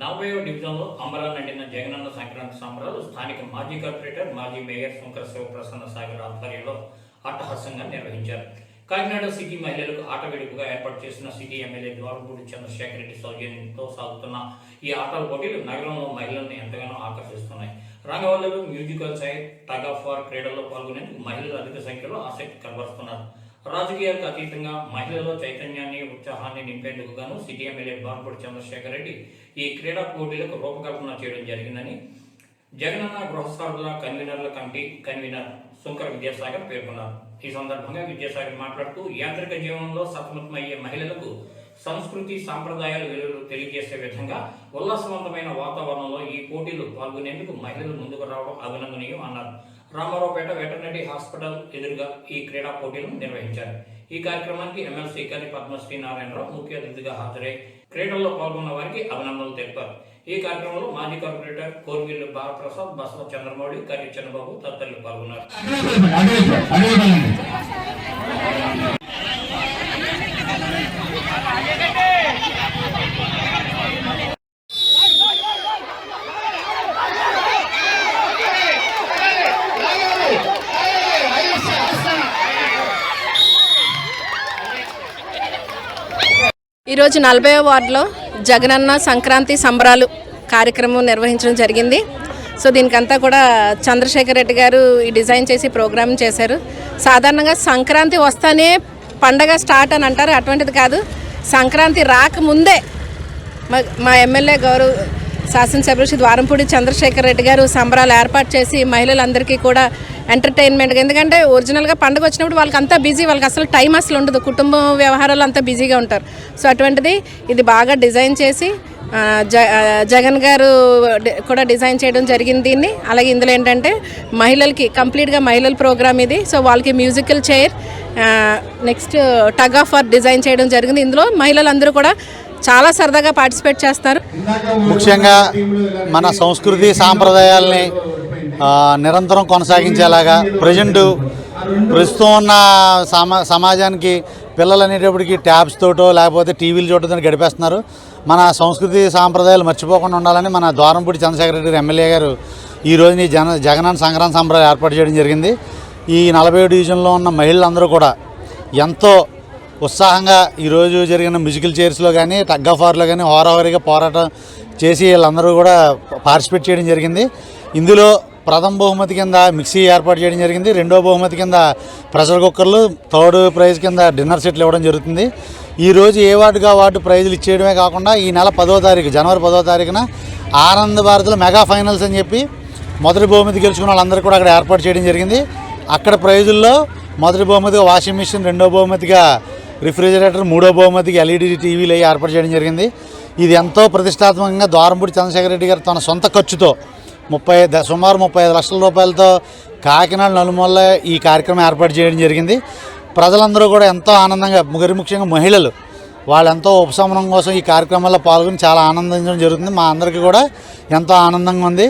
నలభైవ డివిజన్లో అంబరా నడిన జగనన్న సంక్రాంతి సంబరాలు స్థానిక మాజీ కార్పొరేటర్ మాజీ మేయర్ శంకర శివప్రసన్న సాగర్ ఆధ్వర్యంలో అట్టహాసంగా నిర్వహించారు. కాకినాడ సిటీ మహిళలకు ఆట వేడుకగా ఏర్పాటు చేసిన సిటీ ఎమ్మెల్యే ద్వారపూడి చంద్రశేఖర్ రెడ్డి సౌజన్యంతో సాగుతున్న ఈ ఆటల పోటీలు నగరంలో మహిళలను ఎంతగానో ఆకర్షిస్తున్నాయి. రంగవల్లులు musical side tug of war క్రీడల్లో పాల్గొనేందుకు మహిళలు అధిక సంఖ్యలో ఆసక్తి కనబరుస్తున్నారు. రాజకీయాలకు అతీతంగా మహిళల్లో చైతన్యాన్ని ఉత్సాహాన్ని నింపేందుకు గాను సిటీ ఎమ్మెల్యే బాన్పూడి చంద్రశేఖర్ రెడ్డి ఈ క్రీడా పోటీలకు రూపకల్పన చేయడం జరిగిందని జగనన్న గృహస్థాపన కన్వీనర్ల కమిటీ కన్వీనర్ శంకర్ విద్యాసాగర్ పేర్కొన్నారు. ఈ సందర్భంగా విద్యాసాగర్ మాట్లాడుతూ యాంత్రిక జీవనంలో సతమతమయ్యే మహిళలకు సంస్కృతి సాంప్రదాయాల విలువలు తెలియజేసే విధంగా ఉల్లాసవంతమైన వాతావరణంలో ఈ పోటీలు పాల్గొనేందుకు మహిళలు ముందుకు రావడం అభినందనీయం అన్నారు. రామారావుపేట వెటర్నరీ హాస్పిటల్ ఎదురుగా ఈ క్రీడా పోటీలను నిర్వహించారు. ఈ కార్యక్రమానికి ఎమ్మెల్సీ కరి పద్మశ్రీ నారాయణరావు ముఖ్య అతిథిగా హాజరై క్రీడల్లో పాల్గొన్న వారికి అభినందనలు తెలిపారు. ఈ కార్యక్రమంలో మాజీ కార్పొరేటర్ కోర్గిల్లు బాలప్రసాద్ బసవ చంద్రమౌళి కరి చంద్రబాబు తదితరులు పాల్గొన్నారు. ఈరోజు నలభై వార్డులో జగనన్న సంక్రాంతి సంబరాలు కార్యక్రమం నిర్వహించడం జరిగింది. సో దీనికంతా కూడా చంద్రశేఖర్ రెడ్డి గారు ఈ డిజైన్ చేసి ప్రోగ్రామ్ చేశారు. సాధారణంగా సంక్రాంతి వస్తానే పండగ స్టార్ట్ అని అంటారు. అటువంటిది కాదు. సంక్రాంతి రాకముందే మా మా ఎమ్మెల్యే గౌరవ్ శాసనసభ్యులు శ్రీ ద్వారంపూడి చంద్రశేఖర్ రెడ్డి గారు సంబరాలు ఏర్పాటు చేసి మహిళలందరికీ కూడా ఎంటర్టైన్మెంట్ ఎందుకంటే ఒరిజినల్గా పండుగ వచ్చినప్పుడు వాళ్ళకి అంతా బిజీ వాళ్ళకి అసలు టైం అసలు ఉండదు. కుటుంబ వ్యవహారాలు అంతా బిజీగా ఉంటారు. సో అటువంటిది ఇది బాగా డిజైన్ చేసి జ జగన్ గారు కూడా డిజైన్ చేయడం జరిగింది దీన్ని. అలాగే ఇందులో ఏంటంటే మహిళలకి కంప్లీట్గా మహిళల ప్రోగ్రామ్ ఇది. సో వాళ్ళకి musical chair next tug of war design చేయడం జరిగింది. ఇందులో మహిళలందరూ కూడా చాలా సరదాగా పార్టిసిపేట్ చేస్తారు. ముఖ్యంగా మన సంస్కృతి సాంప్రదాయాల్ని నిరంతరం కొనసాగించేలాగా ప్రజెంట్ ప్రస్తుతం ఉన్న సమా సమాజానికి పిల్లలు అనేటప్పటికి ట్యాబ్స్ తోటో లేకపోతే టీవీలు చూడటం గడిపేస్తున్నారు. మన సంస్కృతి సాంప్రదాయాలు మర్చిపోకుండా ఉండాలని మన ద్వారంపూడి చంద్రశేఖర రెడ్డి ఎమ్మెల్యే గారు ఈ ఈ జన జగనన్న సంక్రాంతి సంబరాలు ఏర్పాటు చేయడం జరిగింది. ఈ నలభై డివిజన్లో ఉన్న మహిళలందరూ కూడా ఎంతో ఉత్సాహంగా ఈరోజు జరిగిన మ్యూజికల్ చైర్స్లో కానీ టగ్ ఆఫ్ వార్లో కానీ హోరాహోరీగా పోరాటం చేసి వీళ్ళందరూ కూడా పార్టిసిపేట్ చేయడం జరిగింది. ఇందులో ప్రథమ బహుమతి కింద మిక్సీ ఏర్పాటు చేయడం జరిగింది. రెండో బహుమతి కింద ప్రెషర్ కుక్కర్లు థర్డ్ ప్రైజ్ కింద డిన్నర్ సెట్లు ఇవ్వడం జరుగుతుంది. ఈరోజు ఏ వార్డుగా వార్డు ప్రైజులు ఇచ్చేయడమే కాకుండా ఈ నెల పదో తారీఖు జనవరి పదో తారీఖున ఆనంద్ భారత్లో మెగా ఫైనల్స్ అని చెప్పి మొదటి బహుమతి గెలుచుకున్న వాళ్ళందరూ కూడా అక్కడ ఏర్పాటు చేయడం జరిగింది. అక్కడ ప్రైజుల్లో మొదటి బహుమతిగా వాషింగ్ మిషన్ రెండో బహుమతిగా రిఫ్రిజిరేటర్ మూడో బహుమతికి ఎల్ఈడి టీవీలు అవి ఏర్పాటు చేయడం జరిగింది. ఇది ఎంతో ప్రతిష్టాత్మకంగా ద్వారంపూడి చంద్రశేఖర రెడ్డి గారు తన సొంత ఖర్చుతో ముప్పై సుమారు ముప్పై ఐదు లక్షల రూపాయలతో కాకినాడ నలుమూల ఈ కార్యక్రమం ఏర్పాటు చేయడం జరిగింది. ప్రజలందరూ కూడా ఎంతో ఆనందంగా ముగరి ముఖ్యంగా మహిళలు వాళ్ళెంతో ఉపశమనం కోసం ఈ కార్యక్రమాల్లో పాల్గొని చాలా ఆనందించడం జరుగుతుంది. మా అందరికీ కూడా ఎంతో ఆనందంగా ఉంది.